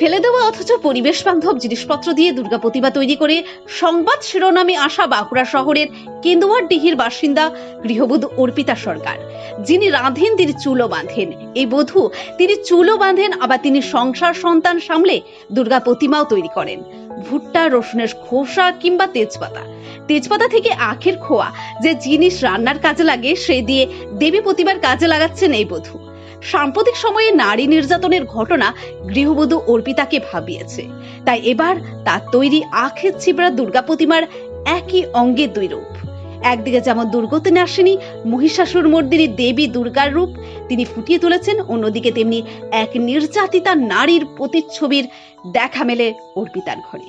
ফেলে দেওয়া অথচ পরিবেশ বান্ধব জিনিসপত্র দিয়ে দুর্গা প্রতিমা তৈরি করে সংবাদ শিরোনামে আসা বাঁকুড়া শহরের কেন্দুয়ার ডিহির বাসিন্দা গৃহবধূ অর্পিতা সরকার। যিনি রাঁধেন, তিনি চুলো বাঁধেন। এই বধূ, তিনি চুলো বাঁধেন, আবার তিনি সংসার সন্তান সামলে দুর্গা প্রতিমাও তৈরি করেন। ভুট্টা, রসুনের খোসা কিংবা তেজপাতা। তেজপাতা থেকে আখের খোয়া, যে জিনিস রান্নার কাজে লাগে সেই দিয়ে দেবী প্রতিমার কাজে লাগাচ্ছেন এই বধূ। সাম্প্রতিক সময়ে নারী নির্যাতনের ঘটনা গৃহবধূ অর্পিতাকে ভাবিয়েছে। তাই এবার তার তৈরি আখের ছিবড়া দুর্গা প্রতিমার একই অঙ্গে দুই রূপ একদিকে যেমন দুর্গতি নাশিনী মহিষাসুর মর্দিনী দেবী দুর্গার রূপ তিনি ফুটিয়ে তুলেছেন অন্যদিকে তেমনি এক নির্যাতিতা নারীর প্রতিচ্ছবির দেখা মেলে অর্পিতার ঘরে।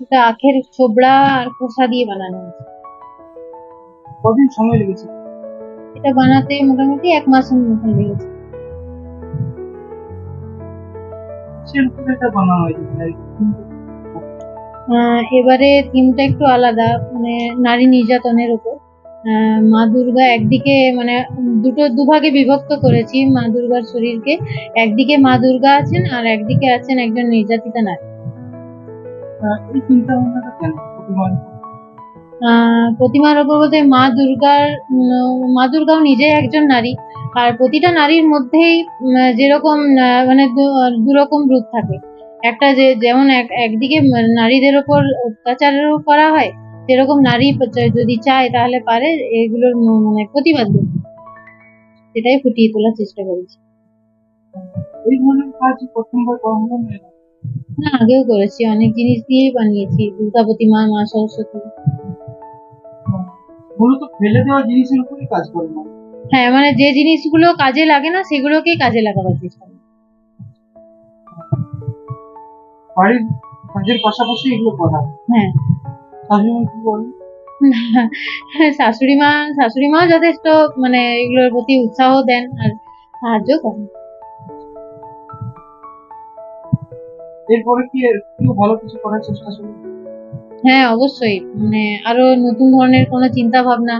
এটা আখের ছোবড়া আর খোসা দিয়ে বানানো হয়েছে। কদিন সময় লেগেছে? এটা বানাতে মোটামুটি এক মাসের মতন লেগেছে। বানানো হয়েছে এবারে থিমটা একটু আলাদা মানে নারী নির্যাতনের উপর। মা দুর্গা একদিকে মানে দুটো দুভাগে বিভক্ত করেছি মা দুর্গার শরীরকে। একদিকে মা দুর্গা আছেন আর একদিকে আছেন একজন নির্যাতিতা নারী। প্রতিমার ওপর বলতে মা দুর্গার মা দুর্গাও নিজেই একজন নারী। আর প্রতিটা নারীর মধ্যেই যেরকম মানে দুরকম রূপ থাকে। একটা যে যেমন এক একদিকে নারীদের ওপর অত্যাচারও করা হয় সেরকম নারী যদি চায় তাহলে পারে এগুলোর মানে প্রতিবাদ করতে। সেটাই ফুটিয়ে তোলার চেষ্টা করেছি। এই ধরনের কাজ প্রথমবার করা না? না আগেও করেছি। অনেক জিনিস দিয়েই বানিয়েছি। দুর্গা প্রতিমা মা সরস্বতী। মূলত ফেলে দেওয়া জিনিসের উপরই কাজ করে না? হ্যাঁ মানে যে জিনিসগুলো কাজে লাগে না সেগুলোকেই কাজে লাগাবার চেষ্টা করি। বাড়ির কাজের পাশাপাশি এগুলো করা। হ্যাঁ। শাশুড়ি কি বলেন শাশুড়ি মা শাশুড়ি মাও যথেষ্ট মানে এগুলোর প্রতি উৎসাহ দেন আর সাহায্য করেন। এরপরে কি ভালো কিছু করার চেষ্টা শুরু হ্যাঁ অবশ্যই। মানে আরও নতুন ধরনের কোনো চিন্তা ভাবনা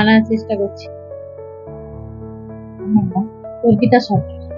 আনার চেষ্টা করছি। অর্পিতা সরকার।